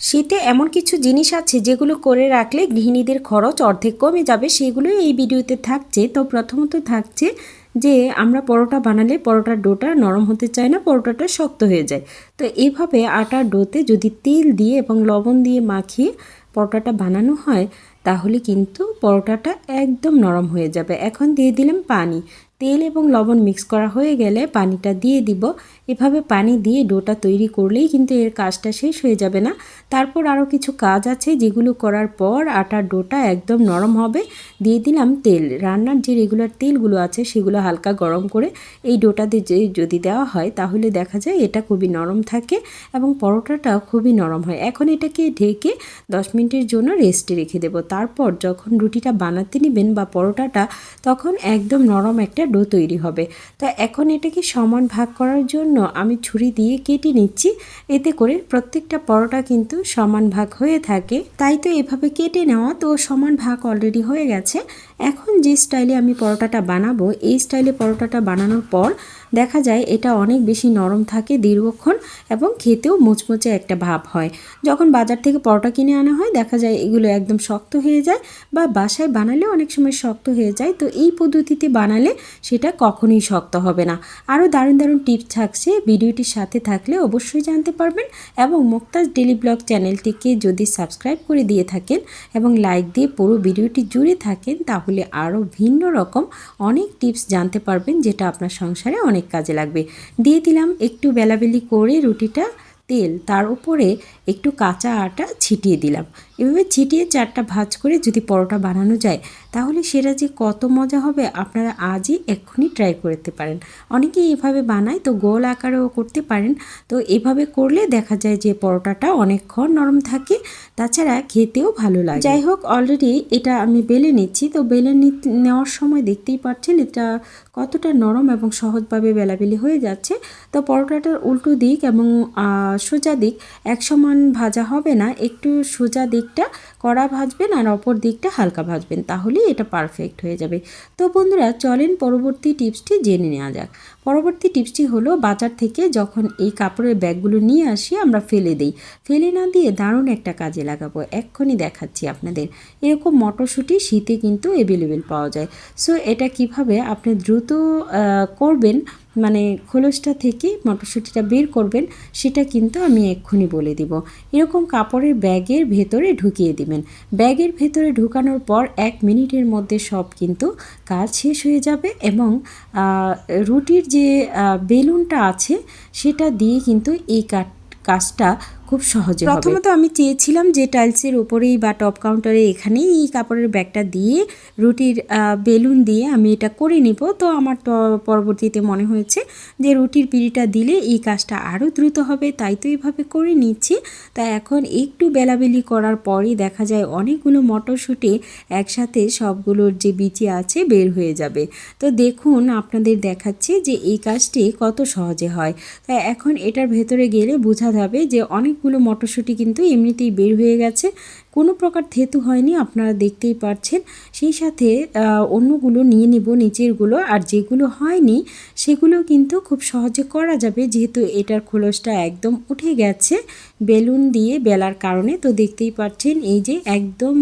শীতে এমন কিছু জিনিস আছে যেগুলো করে রাখলে গৃহিণীদের খরচ অর্ধেক কমে যাবে সেগুলো এই ভিডিওতে থাকছে। তো প্রথমত থাকছে যে, আমরা পরোটা বানালে পরোটার ডোটা নরম হতে চায় না, পরোটাটা শক্ত হয়ে যায়। তো এইভাবে আটার ডোতে যদি তেল দিয়ে এবং লবণ দিয়ে মাখিয়ে পরোটাটা বানানো হয়, তাহলে কিন্তু পরোটাটা একদম নরম হয়ে যাবে। এখন দিয়ে দিলাম পানি। তেল এবং লবণ মিক্স করা হয়ে গেলে পানিটা দিয়ে দিব। এভাবে পানি দিয়ে ডোটা তৈরি করলেই কিন্তু এর কাজটা শেষ হয়ে যাবে না। তারপর আরও কিছু কাজ আছে যেগুলো করার পর আটার ডোটা একদম নরম হবে। দিয়ে দিলাম তেল। রান্নার যে রেগুলার তেলগুলো আছে সেগুলো হালকা গরম করে এই ডোটাতে যে যদি দেওয়া হয় তাহলে দেখা যায় এটা খুবই নরম থাকে এবং পরোটাটাও খুবই নরম হয়। এখন এটাকে ঢেকে দশ মিনিটের জন্য রেস্টে রেখে দেবো। তারপর যখন রুটিটা বানাতে নেবেন বা পরোটাটা, তখন একদম নরম একটা ডো তৈরি হবে। তা এখন এটাকে সমান ভাগ করার জন্য আমি ছুরি দিয়ে কেটে নিচ্ছি। এতে করে প্রত্যেকটা পরোটা কিন্তু সমান ভাগ হয়ে থাকে। তাই তো এভাবে কেটে নেওয়া তো সমান ভাগ অলরেডি হয়ে গেছে। এখন যে স্টাইলে আমি পরোটাটা বানাবো, এই স্টাইলে পরোটাটা বানানোর পর দেখা যায় এটা অনেক বেশি নরম থাকে দীর্ঘক্ষণ এবং খেতেও মুচমুচে একটা ভাব হয়। যখন বাজার থেকে পরোটা কিনে আনা হয়, দেখা যায় এগুলো একদম শক্ত হয়ে যায় বা বাসায় বানালে অনেক সময় শক্ত হয়ে যায়। তো এই পদ্ধতিতে বানালে সেটা কখনোই শক্ত হবে না। আরও দারুণ দারুণ টিপস থাকছে। ভিডিওটির সাথে থাকলে অবশ্যই জানতে পারবেন এবং মুক্তাজ ডেলি ব্লগ চ্যানেলটিকে যদি সাবস্ক্রাইব করে দিয়ে থাকেন এবং লাইক দিয়ে পুরো ভিডিওটি জুড়ে থাকেন, তাহলে আরও ভিন্ন রকম অনেক টিপস জানতে পারবেন যেটা আপনার সংসারে অনেক কাজে লাগবে। দিয়ে দিলাম একটু বেলাবেলি করে রুটিটা তেল তার উপরে একটু কাঁচা আটা ছিটিয়ে দিলাম। এভাবে ছিটিয়ে চারটা ভাজ করে যদি পরোটা বানানো যায়, তাহলে সেটা যে কত মজা হবে আপনারা আজই এক্ষুনি ট্রাই করতে পারেন। অনেকেই এভাবে বানায় তো গোল আকারেও করতে পারেন। তো এভাবে করলে দেখা যায় যে পরোটাটা অনেকক্ষণ নরম থাকে, তাছাড়া খেতেও ভালো লাগে। যাই হোক অলরেডি এটা আমি বেলে নিচ্ছি। তো বেলে নেওয়ার সময় দেখতেই পাচ্ছেন এটা কতটা নরম এবং সহজভাবে বেলাবেলি হয়ে যাচ্ছে। তো পরোটাটার উল্টো দিক এবং সোজা দিক এক সমান ভাজা হবে না, একটু সোজা দিকটা কড়া ভাজবেন আর অপর দিকটা হালকা ভাজবেন, তাহলেই এটা পারফেক্ট হয়ে যাবে। তো বন্ধুরা, চলেন পরবর্তী টিপসটি জেনে নেওয়া যাক। পরবর্তী টিপসটি হলো, বাজার থেকে যখন এই কাপড়ের ব্যাগগুলো নিয়ে আসি, আমরা ফেলে দিই। ফেলে না দিয়ে দারুণ একটা কাজে লাগাবো, এক্ষুনি দেখাচ্ছি আপনাদের। এরকম মটরশুঁটি শীতে কিন্তু অ্যাভেলেবেল পাওয়া যায়। সো এটা কীভাবে আপনি দ্রুত করবেন মানে খোলসটা থেকে মটরশুঁটিটা বের করবেন, সেটা কিন্তু আমি এক্ষুনি বলে দিব। এরকম কাপড়ের ব্যাগের ভেতরে ঢুকিয়ে দিবেন। ব্যাগের ভেতরে ঢুকানোর পর এক মিনিটের মধ্যে সব কিন্তু কাজ শেষ হয়ে যাবে এবং রুটির যে বেলুনটা আছে সেটা দিয়ে কিন্তু এই কাজটা খুব সহজে প্রথমত আমি চেয়েছিলাম যে টাইলসের ওপরেই বা টপ কাউন্টারে এখানেই এই কাপড়ের ব্যাগটা দিয়ে, রুটির বেলুন দিয়ে আমি এটা করে নিব। তো আমার পরবর্তীতে মনে হয়েছে যে রুটির পিড়িটা দিলে এই কাজটা আরও দ্রুত হবে, তাই তো এইভাবে করে নিচ্ছি। তা এখন একটু বেলাবেলি করার পরই দেখা যায় অনেকগুলো মটরশুঁটি একসাথে সবগুলোর যে বিচি আছে বের হয়ে যাবে। তো দেখুন, আপনাদের দেখাচ্ছি যে এই কাজটি কত সহজে হয়। তাই এখন এটার ভেতরে গেলে বোঝা যাবে যে অনেক অনেকগুলো মটরশুঁটি কিন্তু এমনিতেই বের হয়ে গেছে। কোনো প্রকার থেতু হয়নি, আপনারা দেখতেই পাচ্ছেন সেই সাথে অন্যগুলো নিয়ে নিব নিচেরগুলো, আর যেগুলো হয়নি সেগুলো কিন্তু খুব সহজে করা যাবে, যেহেতু এটার খোলসটা একদম উঠে গেছে বেলুন দিয়ে বেলার কারণে। তো দেখতেই পাচ্ছেন, এই যে একদম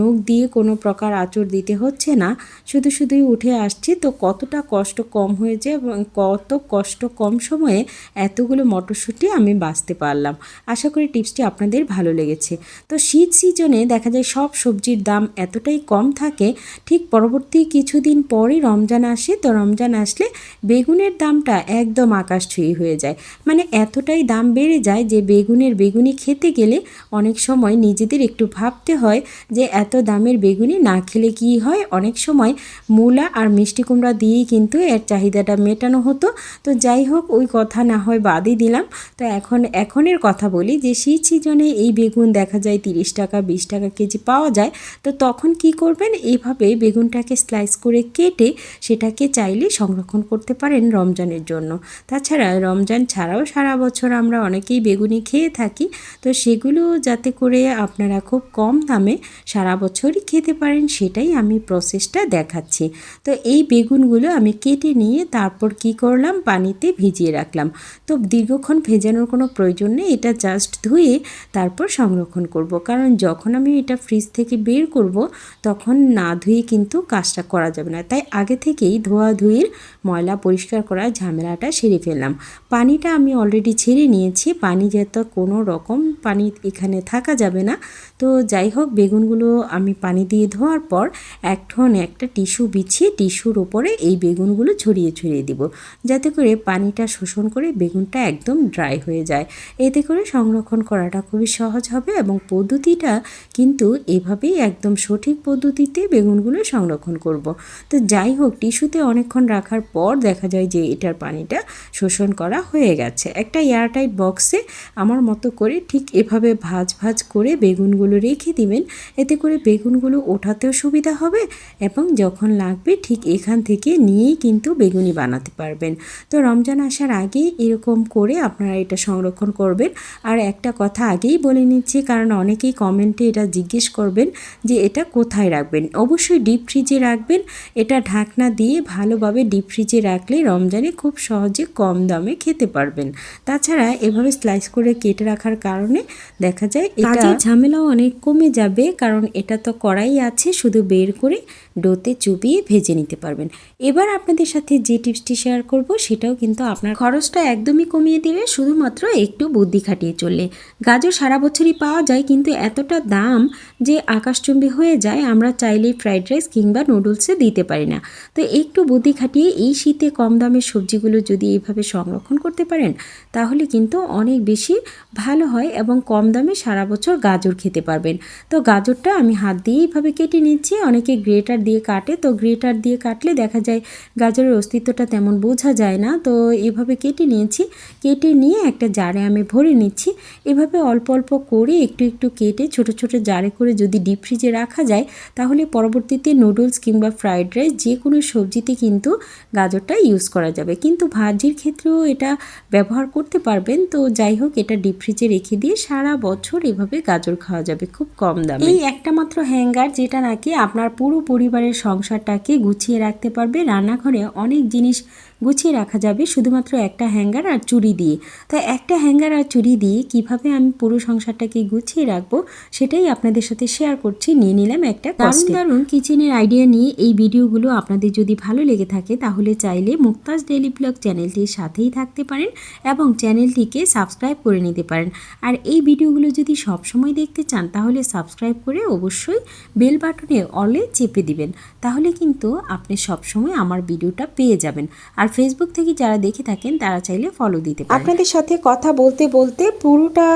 নখ দিয়ে কোনো প্রকার আঁচড় দিতে হচ্ছে না, শুধু শুধুই উঠে আসছে। তো কতটা কষ্ট কম হয়েছে এবং কত কষ্ট কম সময়ে এতগুলো মটরশুঁটি আমি বাঁচতে পারলাম। আশা করি টিপসটি আপনাদের ভালো লেগেছে। তো শীত সিজনে দেখা যায় সব সবজির দাম এতটাই কম থাকে, ঠিক পরবর্তী কিছুদিন পরই রমজান আসে, তো রমজান আসলে বেগুনের দামটা একদম আকাশ ছুঁই হয়ে যায়। মানে এতটাই দাম বেড়ে যায় যে বেগুনের বেগুনি খেতে গেলে অনেক সময় নিজেদের একটু ভাবতে হয় যে এত দামের বেগুনি না খেলে কি হয়? অনেক সময় মূলা আর মিষ্টি কুমড়া দিয়েই কিন্তু এর চাহিদাটা মেটানো হতো। তো যাই হোক, ওই কথা না হয় বাদই দিলাম। তো এখন, এখনের কথা বলি যে শীত সিজনে এই বেগুন দেখা যায় তিরিশ টাকা, বিশ টাকা কেজি পাওয়া যায়, তো তখন কি করবেন? এইভাবে বেগুনটাকে স্লাইস করে কেটে সেটাকে চাইলে সংরক্ষণ করতে পারেন রমজানের জন্য। তাছাড়া রমজান ছাড়াও সারা বছর আমরা অনেকেই বেগুনি খেয়ে থাকি, তো সেগুলো যাতে করে আপনারা খুব কম দামে সারা বছরই খেতে পারেন, সেটাই আমি প্রসেসটা দেখাচ্ছি। তো এই বেগুনগুলো আমি কেটে নিয়ে তারপর কি করলাম? পানিতে ভিজিয়ে রাখলাম। তো দীর্ঘক্ষণ ভেজানোর কোনো প্রয়োজন নেই, এটা জাস্ট ধুয়ে তারপর সংরক্ষণ করব। কারণ যখন আমি এটা ফ্রিজ থেকে বের করব, তখন না ধুয়ে কিন্তু কাজটা করা যাবে না। তাই আগে থেকেই ধোয়া ধুয়ের ময়লা পরিষ্কার করার ঝামেলাটা সেরে ফেললাম। পানিটা আমি অলরেডি ছেড়ে নিয়েছি। পানি যেহেতু কোনো রকম পানি এখানে থাকা যাবে না। তো যাই হোক, বেগুনগুলো আমি পানি দিয়ে ধোয়ার পর এখন একটা টিস্যু বিছিয়ে টিস্যুর ওপরে এই বেগুনগুলো ছড়িয়ে ছড়িয়ে দিব। যাতে করে পানিটা শোষণ করে বেগুনটা একদম ড্রাই হয়ে যায়। এতে করে সংরক্ষণ করাটা খুবই সহজ হবে এবং পদ্ধতিটা কিন্তু এভাবেই একদম সঠিক পদ্ধতিতে বেগুনগুলো সংরক্ষণ করব। তো যাই হোক, টিস্যুতে অনেকক্ষণ রাখার পর দেখা যায় যে এটার পানিটা শোষণ করা হয়ে গেছে। একটা এয়ারটাইট বক্সে আমার মতো করে ঠিক এভাবে ভাজ ভাজ করে বেগুনগুলো রেখে দিবেন। এতে করে বেগুনগুলো ওঠাতেও সুবিধা হবে এবং যখন লাগবে ঠিক এখান থেকে নিয়েই কিন্তু বেগুনি বানাতে পারবেন। তো রমজান আসার আগেই এরকম করে আপনারা এটা সংরক্ষণ করবেন। আর একটা কথা আগেই বলে নিচ্ছি, কারণ অনেকেই কমেন্টে এটা জিজ্ঞেস করবেন যে এটা কোথায় রাখবেন? অবশ্যই ডিপ ফ্রিজে রাখবেন। এটা ঢাকনা দিয়ে ভালোভাবে ডিপ ফ্রিজে রাখলে রমজানে খুব সহজে কম দামে খেতে পারবেন। তাছাড়া এভাবে স্লাইস করে কেটে রাখার কারণে দেখা যায় কাজের ঝামেলাও অনেক কমে যাবে, কারণ এটা তো কড়াই আছে, শুধু বের করে ডোতে চুবিয়ে ভেজে নিতে পারবেন। এবার আপনাদের সাথে যে টিপসটি শেয়ার করব, সেটাও কিন্তু আপনার খরচটা একদমই কমিয়ে দেবে, শুধুমাত্র একটু বুদ্ধি খাটিয়ে চললে। গাজর সারা বছরই পাওয়া যায়, কিন্তু এতটা দাম যে আকাশচুম্বী হয়ে যায়, আমরা চাইলেই ফ্রাইড রাইস কিংবা নুডলসে দিতে পারি না। তো একটু বুদ্ধি খাটিয়ে এই শীতে কম দামের সবজিগুলো যদি এইভাবে সংরক্ষণ করতে পারেন, তাহলে কিন্তু অনেক বেশি ভালো হয় এবং কম দামে সারা বছর গাজর খেতে পারবেন। তো গাজরটা আমি হাত দিয়ে এইভাবে কেটে নিচ্ছি, অনেকে গ্রেটার দিয়ে কাটে, তো গ্রেটার দিয়ে কাটলে দেখা যায় গাজরের অস্তিত্বটা তেমন বোঝা যায় না। তো এভাবে কেটে নিয়েছি, কেটে নিয়ে একটা জারে আমি ভরে নিচ্ছি। এভাবে অল্প অল্প করে একটু একটু কেটে ছোট ছোট জারে করে যদি ডিপ ফ্রিজে রাখা যায়, তাহলে পরবর্তীতে নুডলস কিংবা ফ্রাইড রাইস যে কোনো সবজিতে কিন্তু গাজরটা ইউজ করা যাবে। কিন্তু ভাজির ক্ষেত্রেও এটা ব্যবহার করতে পারবেন। তো যাই হোক, এটা ডিপ ফ্রিজে রেখে দিয়ে সারা বছর এভাবে গাজর খাওয়া যাবে খুব কম দামে। এই একটা মাত্র হ্যাঙ্গার যেটা নাকি আপনার পুরো পরিবারের সংসারটাকে গুছিয়ে রাখতে পারবে। রান্নাঘরে অনেক জিনিস গুছিয়ে রাখা যাবে শুধুমাত্র একটা হ্যাঙ্গার আর চুড়ি দিয়ে। তাই একটা হ্যাঙ্গার আর চুড়ি দিয়ে কীভাবে আমি পুরো সংসারটাকে গুছিয়ে রাখব সেটাই আপনাদের সাথে শেয়ার করছি নিয়ে নিলাম একটা দারুণ দারুণ কিচেনের আইডিয়া নিয়ে এই ভিডিওগুলো আপনাদের যদি ভালো লেগে থাকে তাহলে চাইলে মুক্তাজ ডেলি ব্লগ চ্যানেলটির সাথেই থাকতে পারেন এবং চ্যানেলটিকে সাবস্ক্রাইব করে নিতে পারেন। আর এই ভিডিওগুলো যদি সব সময় দেখতে চান তাহলে সাবস্ক্রাইব করে অবশ্যই বেল বাটনে অলে চেপে দিবেন। তাহলে কিন্তু আপনি সবসময় আমার ভিডিওটা পেয়ে যাবেন। আর ফেসবুক থেকে যারা দেখে থাকেন, তারা চাইলে ফলো দিতে পারেন। আপনাদের সাথে কথা বলতে বলতে পুরোটা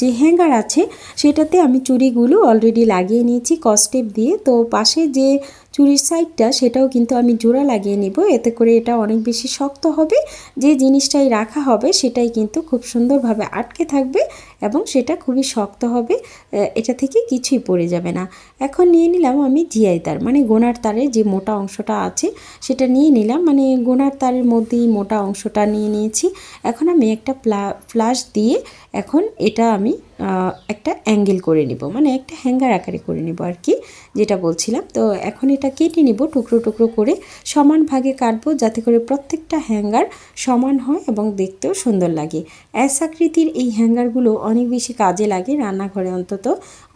যে হ্যাঙ্গার আছে, সেটাতে আমি চুড়িগুলো অলরেডি লাগিয়ে নিয়েছি কস্টেপ দিয়ে। তো পাশে যে চুরির সাইডটা সেটাও কিন্তু আমি জোড়া লাগিয়ে নিব। এতে করে এটা অনেক বেশি শক্ত হবে। যে জিনিসটাই রাখা হবে, সেটাই কিন্তু খুব সুন্দরভাবে আটকে থাকবে। এবং সেটা খুবই শক্ত হবে এটা থেকে কিছুই পড়ে যাবে না। এখন নিয়ে নিলাম আমি জিআই তার মানে গোনার তারের যে মোটা অংশটা আছে, সেটা নিয়ে নিলাম। মানে গোনার তারের মধ্যেই মোটা অংশটা নিয়ে নিয়েছি। এখন আমি একটা ফ্লাশ দিয়ে এখন এটা আমি একটা অ্যাঙ্গেল করে নিব মানে একটা হ্যাঙ্গার আকারে করে নিব আর কি, যেটা বলছিলাম। তো এখন এটা কেটে নিব, টুকরো টুকরো করে সমান ভাগে কাটবো, যাতে করে প্রত্যেকটা হ্যাঙ্গার সমান হয় এবং দেখতেও সুন্দর লাগে। অ্যাস আকৃতির এই হ্যাঙ্গারগুলো অনেক বেশি কাজে লাগে রান্নাঘরে অন্তত।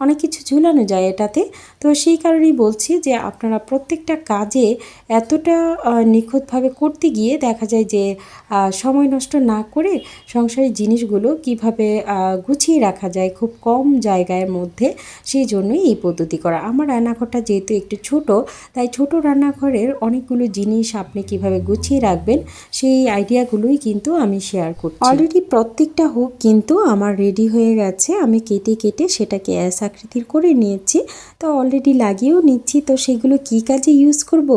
অনেক কিছু ঝুলানো যায় এটাতে। তো সেই কারণেই বলছি যে আপনারা প্রত্যেকটা কাজে এতটা নিখুঁতভাবে করতে গিয়ে দেখা যায় যে সময় নষ্ট না করে সংসারের জিনিসগুলো কীভাবে গুছিয়ে রাখা যায় খুব কম জায়গার মধ্যে, সেই জন্যই এই পদ্ধতি করা। আমার রান্নাঘরটা যেহেতু একটু ছোট, তাই ছোট রান্নাঘরের অনেকগুলো জিনিস আপনি কীভাবে গুছিয়ে রাখবেন, সেই আইডিয়াগুলোই কিন্তু আমি শেয়ার করছি। অলরেডি প্রত্যেকটা হুক কিন্তু আমার রেডি রেডি হয়ে গেছে। আমি কেটে কেটে সেটাকে অ্যাস আকৃতির করে নিয়েছি। তো অলরেডি লাগিয়েও নিচ্ছি। তো সেগুলো কি কাজে ইউজ করব?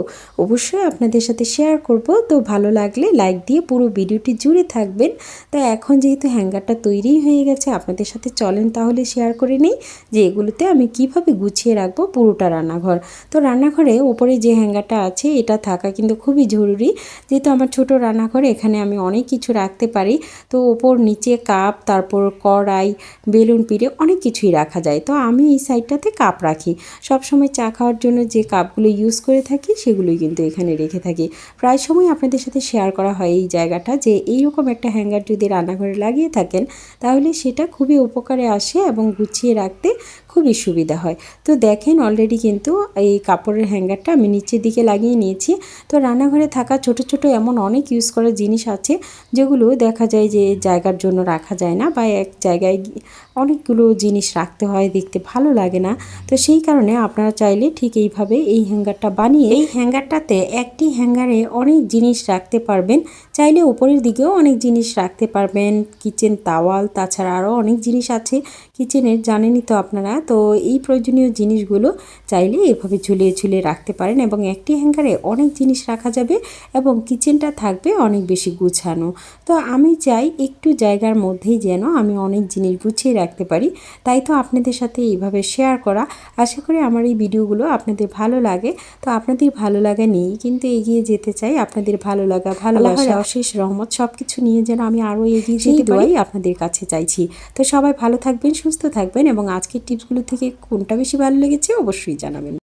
অবশ্যই আপনাদের সাথে শেয়ার করব। তো ভালো লাগলে লাইক দিয়ে পুরো ভিডিওটি জুড়ে থাকবেন। তো এখন যেহেতু হ্যাঙ্গারটা তৈরি হয়ে গেছে, আপনাদের সাথে চলেন তাহলে শেয়ার করে নিই যে এগুলোতে আমি কীভাবে গুছিয়ে রাখব পুরোটা রান্নাঘর। তো রান্নাঘরে ওপরে যে হ্যাঙ্গারটা আছে, এটা থাকা কিন্তু খুবই জরুরি। যেহেতু আমার ছোট রান্নাঘর, এখানে আমি অনেক কিছু রাখতে পারি। তো ওপর নিচে কাপ, তারপর কড়াই বেলুন পিড়ে অনেক কিছুই রাখা যায়। তো আমি এই সাইডটাতে কাপ রাখি। সব সময় চা খাওয়ার জন্য যে কাপগুলো ইউজ করে থাকি, সেগুলোই কিন্তু এখানে রেখে থাকি। প্রায় সময় আপনাদের সাথে শেয়ার করা হয় এই জায়গাটা যে, এইরকম একটা হ্যাঙ্গার যদি রান্নাঘরে লাগিয়ে থাকেন, তাহলে সেটা খুবই উপকারে আসে এবং গুছিয়ে রাখতে খুবই সুবিধা হয়। তো দেখেন অলরেডি কিন্তু এই কাপড়ের হ্যাঙ্গারটা আমি নিচের দিকে লাগিয়ে নিয়েছি। তো রান্নাঘরে থাকা ছোট ছোট এমন অনেক ইউজ করার জিনিস আছে, যেগুলো দেখা যায় যে জায়গার জন্য রাখা যায় না বা এক জায়গায় অনেকগুলো জিনিস রাখতে হয়, দেখতে ভালো লাগে না। তো সেই কারণে আপনারা চাইলে ঠিক এইভাবে এই হ্যাঙ্গারটা বানিয়ে এই হ্যাঙ্গারটাতে একটি হ্যাঙ্গারে অনেক জিনিস রাখতে পারবেন। চাইলে উপরের দিকেও অনেক জিনিস রাখতে পারবেন। কিচেন তাওয়াল তাছাড়া আরও অনেক জিনিস আছে। কিচেনের জানেনই তো আপনারা তো এই প্রয়োজনীয় জিনিসগুলো চাইলে এভাবে ঝুলিয়ে ঝুলিয়ে রাখতে পারেন এবং একটি হ্যাঙ্গারে অনেক জিনিস রাখা যাবে এবং কিচেনটা থাকবে অনেক বেশি গুছানো। তো আমি চাই একটু জায়গার মধ্যেই যেন আমি অনেক জিনিস গুছিয়ে রাখতে পারি। তাই তো আপনাদের সাথে এইভাবে শেয়ার করা। আশা করি আমার এই ভিডিওগুলো আপনাদের ভালো লাগে। তো আপনাদের ভালো লাগা নিয়েই কিন্তু এগিয়ে যেতে চাই। আপনাদের ভালো লাগা ভালো ভালোবাসা অশেষ রহমত সব কিছু নিয়ে যেন আমি আরও এগিয়ে যেতে পারি। আপনাদের কাছে চাইছি। তো সবাই ভালো থাকবেন সুস্থ থাকবেন এবং আজকের টিপসগুলো থেকে কোনটা বেশি ভালো লেগেছে অবশ্যই জানাবেন।